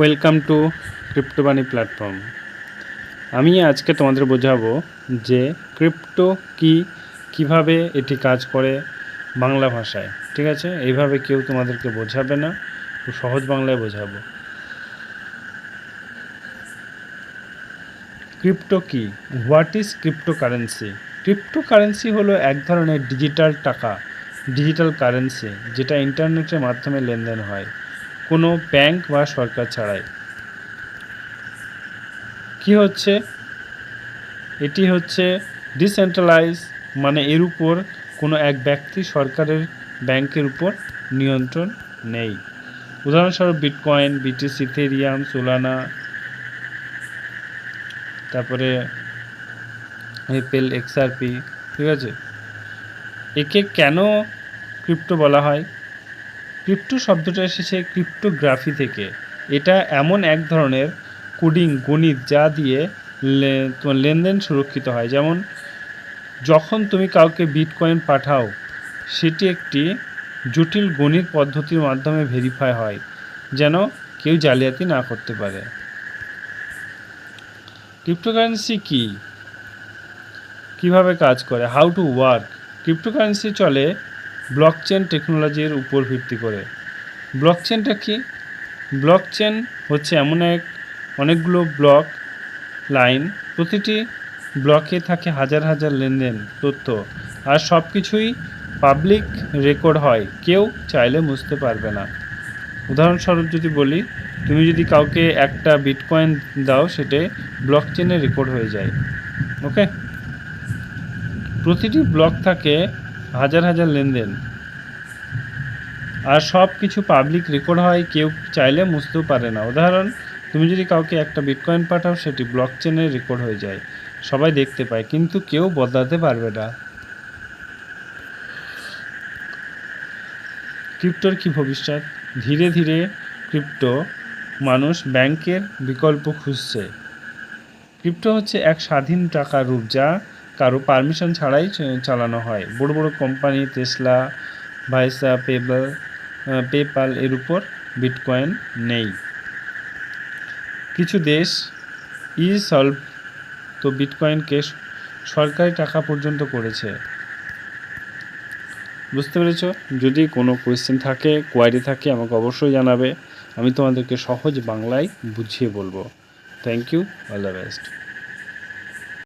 Welcome to ক্রিপ্টোবানি platform আমি আজকে তোমাদের বোঝাবো যে ক্রিপ্টো কি, কীভাবে এটি কাজ করে বাংলা ভাষায়, ঠিক আছে? এইভাবে কেউ তোমাদেরকে বোঝাবে না সহজ বাংলায় বোঝাবো। ক্রিপ্টো কি? What is crypto currency crypto currency হলো এক ধরনের ডিজিটাল টাকা ডিজিটাল কারেন্সি যেটা ইন্টারনেটের মাধ্যমে লেনদেন হয়। কোনো ব্যাংক বা সরকার ছাড়াই। কি হচ্ছে? এটি হচ্ছে ডিসেন্ট্রালাইজ মানে এর উপর কোনো এক ব্যক্তি সরকারের ব্যাংকের উপর নিয়ন্ত্রণ নেই। উদাহরণস্বরূপ বিটকয়েন, বিটিসি, ইথেরিয়াম, সোলানা, তারপরে এপেল এক্সআরপি ঠিক আছে? একে কেন ক্রিপ্টো বলা হয়? ক্রিপ্টো শব্দটা এসেছে ক্রিপ্টোগ্রাফি থেকে। এটা এমন এক ধরনের কোডিং গণিত যা দিয়ে তোমার লেনদেন সুরক্ষিত হয়। যেমন, যখন তুমি কাউকে বিটকয়েন পাঠাও, সেটি একটি জটিল গণিত পদ্ধতির মাধ্যমে ভেরিফাই হয়, যেন কেউ জালিয়াতি না করতে পারে। ক্রিপ্টোকারেন্সি কি? কীভাবে কাজ করে? হাউ টু ওয়ার্ক ক্রিপ্টোকারেন্সি চলে ব্লকচেন টেকনোলজির উপর ভিত্তি করে। ব্লকচেনটা কি? ব্লকচেন হচ্ছে এমন এক, অনেকগুলো ব্লক লাইন প্রতিটি ব্লকে থাকে হাজার হাজার লেনদেন, তথ্য, আর সব কিছুই পাবলিক রেকর্ড হয়। কেউ চাইলে বুঝতে পারবে না। উদাহরণস্বরূপ যদি বলি, তুমি যদি কাউকে একটা বিটকয়েন দাও, সেটা ব্লকচেনে রেকর্ড হয়ে যায়। ওকে প্রতিটি ব্লক থাকে হাজার হাজার লেনদেন। আর সব কিছু পাবলিক রেকর্ড হয়, কেউ চাইলে মুছতেও পারে না। উদাহরণ, তুমি যদি কাউকে একটা বিটকয়েন পাঠাও, সেটি ব্লক চেনে রেকর্ড হয়ে যায়। সবাই দেখতে পায়, কিন্তু কেউ বদলাতে পারবে না। ক্রিপ্টোর কি ভবিষ্যৎ? ধীরে ধীরে ক্রিপ্টো মানুষ ব্যাংকের বিকল্প খুঁজছে। ক্রিপ্টো হচ্ছে এক স্বাধীন টাকার রূপ, যা কারও পারমিশন ছাড়াই চালানো হয়। বড় বড় কোম্পানি টেসলা ভাইসা পেবল পেপাল এর উপর বিটকয়েন নেই। কিছু দেশ ই সলভ তো বিটকয়েনকে সরকারি টাকা পর্যন্ত করেছে। বুঝতে পেরেছ? যদি কোনো কোয়েশ্চেন থাকে কোয়ারি থাকে, আমাকে অবশ্যই জানাবে। আমি তোমাদেরকে সহজ বাংলায় বুঝিয়ে বলব। Thank you all the best